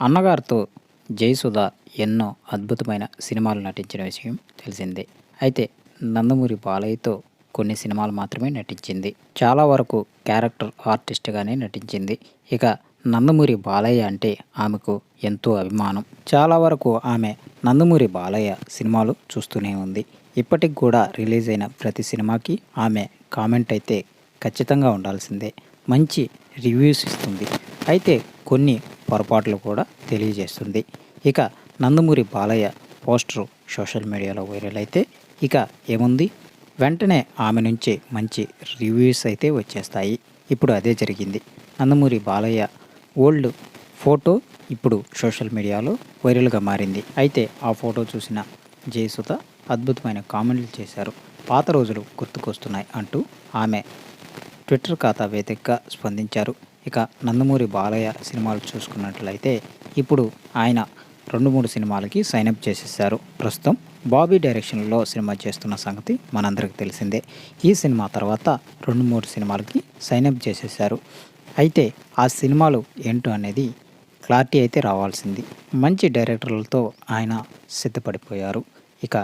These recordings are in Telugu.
అన్నగారితో జయసుధ ఎన్నో అద్భుతమైన సినిమాలు నటించిన విషయం తెలిసిందే. అయితే నందమూరి బాలయ్యతో కొన్ని సినిమాలు మాత్రమే నటించింది. చాలా వరకు క్యారెక్టర్ ఆర్టిస్ట్గానే నటించింది. ఇక నందమూరి బాలయ్య అంటే ఆమెకు ఎంతో అభిమానం. చాలా వరకు ఆమె నందమూరి బాలయ్య సినిమాలు చూస్తూనే ఉంది. ఇప్పటికి కూడా రిలీజ్ అయిన ప్రతి సినిమాకి ఆమె కామెంట్ అయితే ఖచ్చితంగా ఉండాల్సిందే. మంచి రివ్యూస్ ఇస్తుంది. అయితే కొన్ని పొరపాట్లు కూడా తెలియజేస్తుంది. ఇక నందమూరి బాలయ్య పోస్టరు సోషల్ మీడియాలో వైరల్ అయితే ఇక ఏముంది? వెంటనే ఆమె నుంచి మంచి రివ్యూస్ అయితే వచ్చేస్తాయి. ఇప్పుడు అదే జరిగింది. నందమూరి బాలయ్య ఓల్డ్ ఫోటో ఇప్పుడు సోషల్ మీడియాలో వైరల్గా మారింది. అయితే ఆ ఫోటో చూసిన జయసుత అద్భుతమైన కామెంట్లు చేశారు. పాత రోజులు గుర్తుకొస్తున్నాయి అంటూ ఆమె ట్విట్టర్ ఖాతా వేదికగా స్పందించారు. ఇక నందమూరి బాలయ్య సినిమాలు చూసుకున్నట్లయితే ఇప్పుడు ఆయన రెండు మూడు సినిమాలకి సైనప్ చేసేసారు. ప్రస్తుతం బాబీ డైరెక్షన్లో సినిమా చేస్తున్న సంగతి మనందరికీ తెలిసిందే. ఈ సినిమా తర్వాత రెండు మూడు సినిమాలకి సైనప్ చేసేసారు. అయితే ఆ సినిమాలు ఏంటో అనేది క్లారిటీ అయితే రావాల్సింది. మంచి డైరెక్టర్లతో ఆయన సిద్ధపడిపోయారు. ఇక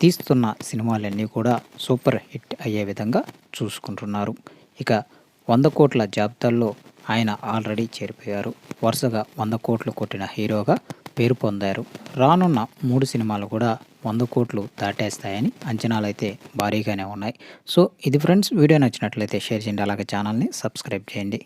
తీస్తున్న సినిమాలన్నీ కూడా సూపర్ హిట్ అయ్యే విధంగా చూసుకుంటున్నారు. ఇక వంద కోట్ల జాబితాల్లో ఆయన ఆల్రెడీ చేరిపోయారు. వరుసగా వంద కోట్లు కొట్టిన హీరోగా పేరు పొందారు. రానున్న మూడు సినిమాలు కూడా వంద కోట్లు దాటేస్తాయని అంచనాలు అయితే భారీగానే ఉన్నాయి. సో ఇది ఫ్రెండ్స్ వీడియో నచ్చినట్లయితే షేర్ చేయండి. అలాగే ఛానల్ని సబ్స్క్రైబ్ చేయండి.